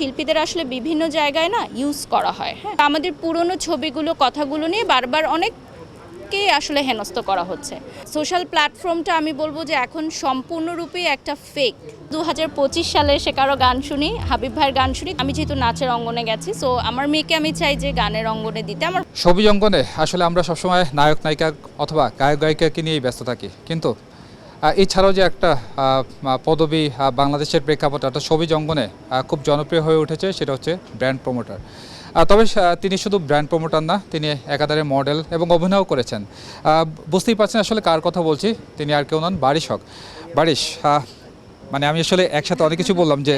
শিল্পীদের আসলে বিভিন্ন জায়গায় না ইউজ করা হয় হ্যাঁ। আমাদের পুরনো ছবিগুলো, কথাগুলো নিয়ে বারবার অনেককেই আসলে হেনস্থ করা হচ্ছে। সোশ্যাল প্ল্যাটফর্মটা আমি বলব যে এখন সম্পূর্ণরূপে একটা ফেক দু হাজার পঁচিশ সালে সে কারও গান শুনি, হাবিব ভাইয়ের গান শুনি, আমি যেহেতু নাচের অঙ্গনে গেছি সো আমার মেয়েকে আমি চাই যে গানের অঙ্গনে দিতে। আমার ছবি অঙ্গনে আসলে আমরা সবসময় নায়ক, নায়িকা অথবা গায়ক, গায়িকাকে নিয়েই ব্যস্ত থাকি। কিন্তু এছাড়াও যে একটা পদবি বাংলাদেশের প্রেক্ষাপটে অর্থাৎ ছবি জঙ্গনে খুব জনপ্রিয় হয়ে উঠেছে, সেটা হচ্ছে ব্র্যান্ড প্রমোটার। তবে তিনি শুধু ব্র্যান্ড প্রমোটার না, তিনি একাধারে মডেল এবং অভিনয়ও করেছেন। বুঝতেই পারছেন আসলে কার কথা বলছি, তিনি আর কেউ নন, বারিশ হক। বারিশ মানে আমি আসলে একসাথে অনেক কিছু বললাম যে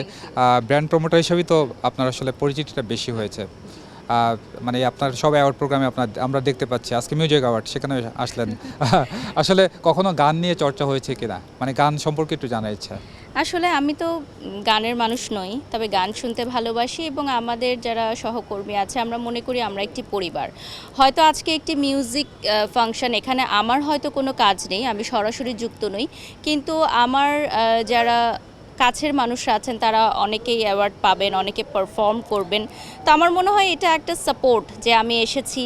ব্র্যান্ড প্রমোটার হিসেবেই তো আপনার আসলে পরিচিতিটা বেশি হয়েছে। মানে আপনার সব অ্যাওয়ার্ড প্রোগ্রামে আপনার, আমরা দেখতে পাচ্ছি। আজকে মিউজিক অ্যাওয়ার্ড সেখানে আসলেন। আসলে কখনো গান নিয়ে চর্চা হয়েছে কিনা? মানে গান সম্পর্কে একটু জানার ইচ্ছা। আসলে আমি তো গানের মানুষ নই, তবে গান শুনতে ভালোবাসি এবং আমাদের যারা সহকর্মী আছে, আমরা মনে করি আমরা একটি পরিবার। হয়তো আজকে একটি মিউজিক ফাংশন এখানে আমার হয়তো কোনো কাজ নেই, আমি সরাসরি যুক্ত নই। কিন্তু আমার যারা কাছের মানুষরা আছেন, তারা অনেকেই অ্যাওয়ার্ড পাবেন, অনেকে পারফর্ম করবেন। তো আমার মনে হয় এটা একটা সাপোর্ট যে আমি এসেছি,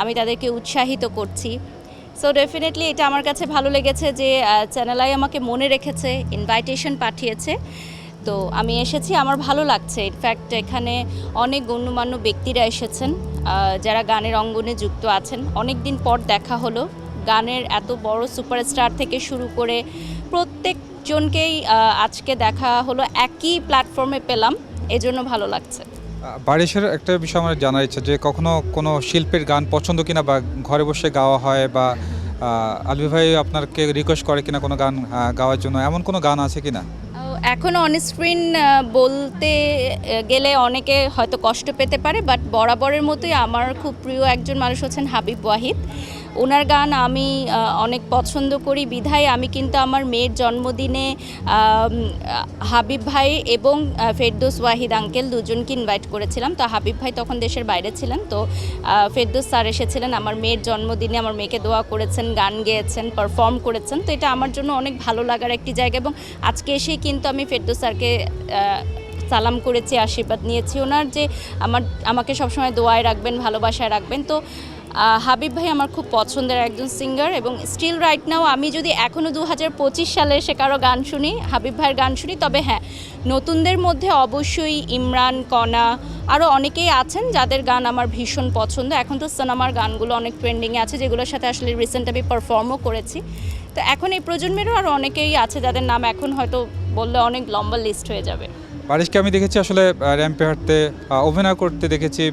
আমি তাদেরকে উৎসাহিত করছি। সো ডেফিনেটলি এটা আমার কাছে ভালো লেগেছে যে চ্যানেলাই আমাকে মনে রেখেছে ইনভাইটেশন পাঠিয়েছে। তো আমি এসেছি, আমার ভালো লাগছে। ইনফ্যাক্ট এখানে অনেক গণ্যমান্য ব্যক্তিরা এসেছেন যারা গানের অঙ্গনে যুক্ত আছেন। অনেক দিন পর দেখা হলো, গানের এত বড় সুপারস্টার থেকে শুরু করে প্রত্যেকজনকেই আহ, আজকে দেখা হলো একই প্ল্যাটফর্মে পেলাম এজন্য ভালো লাগছে। বারিশের একটা বিষয় আমার জানার ইচ্ছা যে কখনো কোনো শিল্পের গান পছন্দ কিনা বা ঘরে বসে গাওয়া হয় বা আলবি ভাই আপনাকে রিকোয়েস্ট করে কিনা কোনো গান গাওয়ার জন্য এমন কোনো গান আছে কিনা? এখন অনস্ক্রিন বলতে গেলে অনেকে হয়তো কষ্ট পেতে পারে বাট বরাবরের মতোই আমার খুব প্রিয় একজন মানুষ হচ্ছেন হাবিব ওয়াহিদ। ওনার গান আমি অনেক পছন্দ করি। বিধায় আমি কিন্তু আমার মেয়ের জন্মদিনে হাবিব ভাই এবং ফেরদৌস ওয়াহিদ আঙ্কেল দুজনকে ইনভাইট করেছিলাম। তো হাবিব ভাই তখন দেশের বাইরে ছিলেন। তো ফেরদৌস স্যার এসেছিলেন। আমার মেয়ের জন্মদিনে আমার মেয়েকে দোয়া করেছেন, গান গেয়েছেন পারফর্ম করেছেন। তো এটা আমার জন্য অনেক ভালো লাগার একটি জায়গা এবং আজকে এসেই কিন্তু আমি ফেরদৌস স্যারকে সালাম করেছি, আশীর্বাদ নিয়েছি। ওনার যে আমার, আমাকে সবসময় দোয়ায় রাখবেন, ভালোবাসায় রাখবেন। তো হাবিব ভাই আমার খুব পছন্দের একজন সিঙ্গার এবং স্টিল রাইট নাও আমি যদি এখনও দু হাজার পঁচিশ সালে সে কারও গান শুনি, হাবিব ভাইয়ের গান শুনি, তবে হ্যাঁ নতুনদের মধ্যে অবশ্যই ইমরান কণা আরও অনেকেই আছেন যাদের গান আমার ভীষণ পছন্দ। এখন তো সোনামার গানগুলো অনেক ট্রেন্ডিংয়ে আছে, যেগুলোর সাথে আসলে রিসেন্ট আমি পারফর্মও করেছি। তো এখন এই প্রজন্মেরও আর অনেকেই আছে যাদের নাম এখন হয়তো বললে অনেক লম্বা লিস্ট হয়ে যাবে। পারিশকে আমি দেখেছি আসলে র্যাম্পে হাঁটতে অভিনয় করতে দেখেছি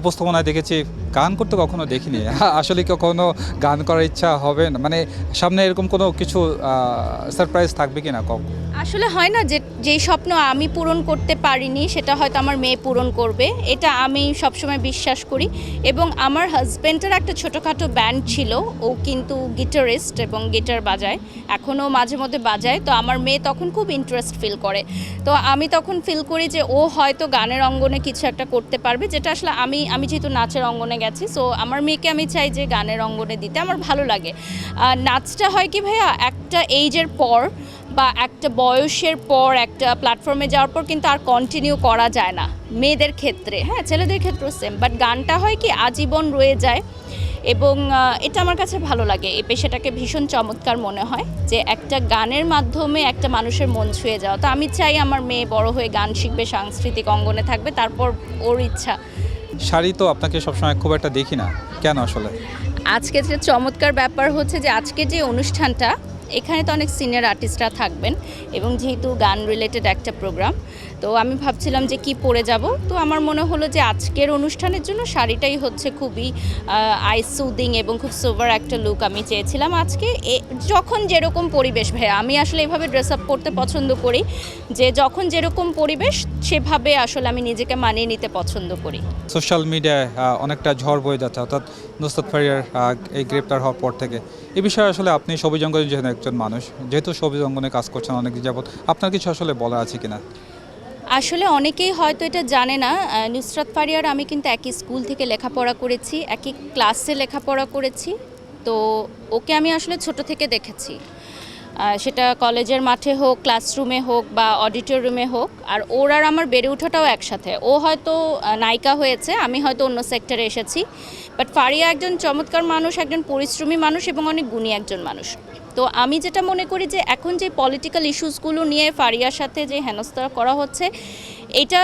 উপস্থাপনায় দেখেছি গান করতে কখনো দেখিনি। আসলে কখনো গান করার ইচ্ছা হবে না? মানে সামনে এরকম কোনো কিছু সারপ্রাইজ থাকবে কি না কখন? আসলে হয় না যে, যেই স্বপ্ন আমি পূরণ করতে পারিনি, সেটা হয়তো আমার মেয়ে পূরণ করবে। এটা আমি সবসময় বিশ্বাস করি। এবং আমার হাজব্যান্ডের একটা ছোটোখাটো ব্যান্ড ছিল, ও কিন্তু গিটারিস্ট এবং গিটার বাজায়। এখনও মাঝে মধ্যে বাজায়। তো আমার মেয়ে তখন খুব ইন্টারেস্ট ফিল করে। তো আমি তখন ফিল করি যে, ও হয়তো গানের অঙ্গনে কিছু একটা করতে পারবে, যেটা আসলে আমি আমি যেহেতু নাচের অঙ্গনে গেছি। সো আমার মেয়েকে আমি চাই যে গানের অঙ্গনে দিতে, আমার ভালো লাগে। নাচটা হয় কি ভাইয়া, একটা এইজের পর বা একটা বয়সের পর, একটা প্ল্যাটফর্মে যাওয়ার পর কিন্তু আর কন্টিনিউ করা যায় না, মেয়েদের ক্ষেত্রে। হ্যাঁ ছেলেদের ক্ষেত্রেও সেম বাট গানটা হয় কি, আজীবন রয়ে যায় এবং এটা আমার কাছে ভালো লাগে। এই পেশাটাকে ভীষণ চমৎকার মনে হয় যে একটা গানের মাধ্যমে একটা মানুষের মন ছুঁয়ে যাওয়া। তো আমি চাই আমার মেয়ে বড় হয়ে গান শিখবে, সাংস্কৃতিক অঙ্গনে থাকবে, তারপর ওর ইচ্ছা। শাড়ি তো আপনাকে সবসময় খুব একটা দেখি না। কেন আসলে? আজকে যে চমৎকার ব্যাপার হচ্ছে যে, আজকে যে অনুষ্ঠানটা, এখানে তো অনেক সিনিয়র আর্টিস্টরা থাকবেন এবং যেহেতু গান রিলেটেড একটা প্রোগ্রাম তো আমি ভাবছিলাম যে কি পরে যাব। তো আমার মনে হলো যে আজকের অনুষ্ঠানের জন্য শাড়িটাই হচ্ছে খুবই আই সুদিং এবং খুব সোভার একটা লুক আমি চেয়েছিলাম আজকে। এ- যখন যেরকম পরিবেশ ভাই আমি আসলে এভাবে ড্রেস আপ করতে পছন্দ করি যে যখন যেরকম পরিবেশ, সেভাবে আসলে আমি নিজেকে মানিয়ে নিতে পছন্দ করি। সোশ্যাল মিডিয়ায় অনেকটা ঝড় বয়ে যাচ্ছে, অর্থাৎ নুসরত ফারিয়ার এই গ্রেপ্তার হওয়ার পর থেকে। এই বিষয়ে আসলে আপনি সবুজ অঙ্গনে যেহেতু একজন মানুষ, যেহেতু সবুজ অঙ্গনে কাজ করছেন অনেক যাবত আপনার কিছু আসলে বলা আছে কিনা? আসলে অনেকেই হয়তো এটা জানে না নুসরাত ফারিয়ার আমি কিন্তু একই স্কুল থেকে লেখাপড়া করেছি, একই ক্লাসে লেখাপড়া করেছি। তো ওকে আমি আসলে ছোট থেকে দেখেছি। সেটা কলেজের মাঠে হোক ক্লাসরুমে হোক বা অডিটোরিয়ামে হোক, আর ওর আর আমার বেড়ে ওঠাটাও একসাথে। ও হয়তো নায়িকা হয়েছে, আমি হয়তো অন্য সেক্টরে এসেছি বাট ফারিয়া একজন চমৎকার মানুষ, একজন পরিশ্রমী মানুষ এবং অনেক গুণী একজন মানুষ। তো আমি যেটা মনে করি যে এখন যে পলিটিক্যাল ইস্যুসগুলো নিয়ে ফারিয়ার সাথে যে হেনস্থা করা হচ্ছে, এটা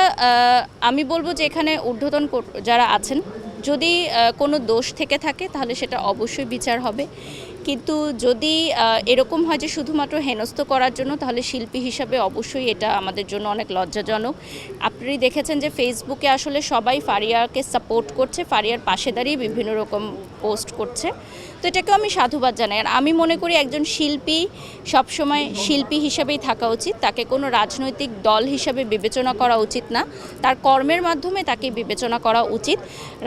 আমি বলব যে এখানে ঊর্ধ্বতন যারা আছেন, যদি কোনো দোষ থেকে থাকে, তাহলে সেটা অবশ্যই বিচার হবে। কিন্তু যদি এরকম হয় যে শুধুমাত্র হেনস্থ করার জন্য, তাহলে শিল্পী হিসাবে অবশ্যই এটা আমাদের জন্য অনেক লজ্জাজনক। আপনি দেখেছেন যে ফেসবুকে আসলে সবাই ফারিয়াকে সাপোর্ট করছে, ফারিয়ার পাশে দাঁড়িয়ে বিভিন্ন রকম পোস্ট করছে। তো এটাকেও আমি সাধুবাদ জানাই। আর আমি মনে করি একজন শিল্পী, সবসময় শিল্পী হিসাবেই থাকা উচিত। তাকে কোনো রাজনৈতিক দল হিসাবে বিবেচনা করা উচিত না। তার কর্মের মাধ্যমে তাকে বিবেচনা করা উচিত।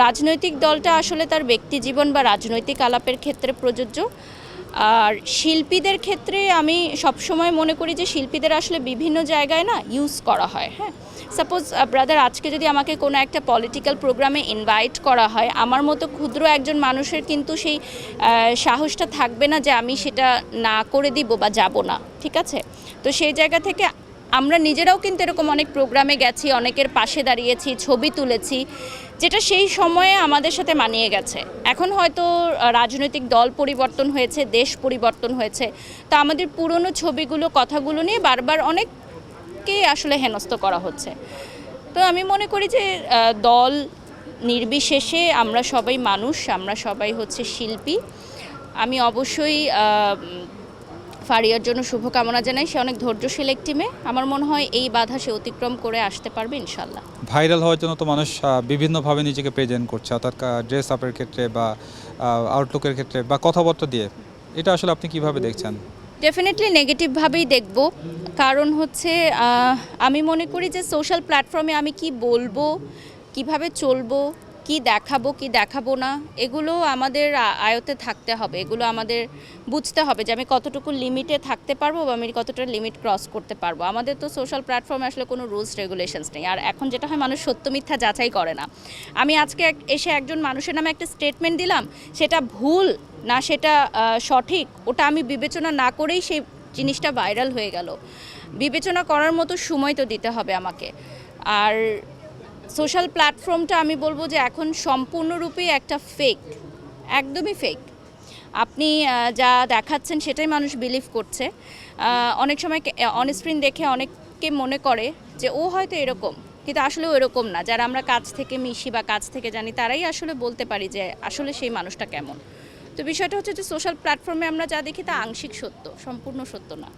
রাজনৈতিক দলটা আসলে তার ব্যক্তি জীবন বা রাজনৈতিক আলাপের ক্ষেত্রে প্রযোজ্য। আর শিল্পীদের ক্ষেত্রে আমি সবসময় মনে করি যে শিল্পীদের আসলে বিভিন্ন জায়গায় না ইউজ করা হয় হ্যাঁ? সাপোজ ব্রাদার আজকে যদি আমাকে কোনো একটা পলিটিক্যাল প্রোগ্রামে ইনভাইট করা হয়, আমার মতো ক্ষুদ্র একজন মানুষের কিন্তু সেই সাহসটা থাকবে না যে আমি সেটা না করে দিব বা যাব না, ঠিক আছে? তো সেই জায়গা থেকে আমরা নিজেরাও কিন্তু এরকম অনেক প্রোগ্রামে গেছি, অনেকের পাশে দাঁড়িয়েছি, ছবি তুলেছি, যেটা সেই সময়ে আমাদের সাথে মানিয়ে গেছে। এখন হয়তো রাজনৈতিক দল পরিবর্তন হয়েছে, দেশ পরিবর্তন হয়েছে, তো আমাদের পুরনো ছবিগুলো, কথাগুলো নিয়ে বারবার অনেককেই আসলে হেনস্থ করা হচ্ছে। তো আমি মনে করি যে দল নির্বিশেষে আমরা সবাই মানুষ, আমরা সবাই হচ্ছে শিল্পী। আমি অবশ্যই ফারিয়ার জন্য শুভকামনা জানাই। সে অনেক ধৈর্যশীল একটি মেয়ে। আমার মনে হয় এই বাধা সে অতিক্রম করে আসতে পারবে ইনশাল্লাহ ভাইরাল হওয়ার জন্য তো মানুষ বিভিন্নভাবে নিজেকে প্রেজেন্ট করছে। অর্থাৎ ড্রেস আপের ক্ষেত্রে বা আউটলুকের ক্ষেত্রে বা কথাবার্তা দিয়ে। এটা আসলে আপনি কীভাবে দেখছেন? ডেফিনেটলি নেগেটিভভাবেই দেখব। কারণ হচ্ছে আমি মনে করি যে সোশ্যাল প্ল্যাটফর্মে আমি কি বলব কীভাবে চলবো কি দেখাবো কি দেখাবো না, এগুলো আমাদের আয়তে থাকতে হবে, এগুলো আমাদের বুঝতে হবে যে আমি কতটুকু লিমিটে থাকতে পারব বা আমি কতটা লিমিট ক্রস করতে পারব। আমাদের তো সোশ্যাল প্ল্যাটফর্মে আসলে কোনো রুলস রেগুলেশনস নেই। আর এখন যেটা হয়, মানুষ সত্য মিথ্যা যাচাই করে না। আমি আজকে এসে একজন মানুষের নামে একটা স্টেটমেন্ট দিলাম, সেটা ভুল না সেটা সঠিক, ওটা আমি বিবেচনা না করেই সেই জিনিসটা ভাইরাল হয়ে গেল। বিবেচনা করার মতো সময় তো দিতে হবে আমাকে। আর সোশ্যাল প্ল্যাটফর্মটা আমি বলব যে এখন সম্পূর্ণরূপে একটা ফেক একদমই ফেক আপনি যা দেখাচ্ছেন সেটাই মানুষ বিলিভ করছে। অনেক সময় অনস্ক্রিন দেখে অনেককে মনে করে যে ও হয়তো এরকম, কিন্তু আসলে এরকম না। যারা আমরা কাছ থেকে মিশি বা কাজ থেকে জানি, তারাই আসলে বলতে পারি যে আসলে সেই মানুষটা কেমন। তো বিষয়টা হচ্ছে যে সোশ্যাল প্ল্যাটফর্মে আমরা যা দেখি তা আংশিক সত্য, সম্পূর্ণ সত্য না।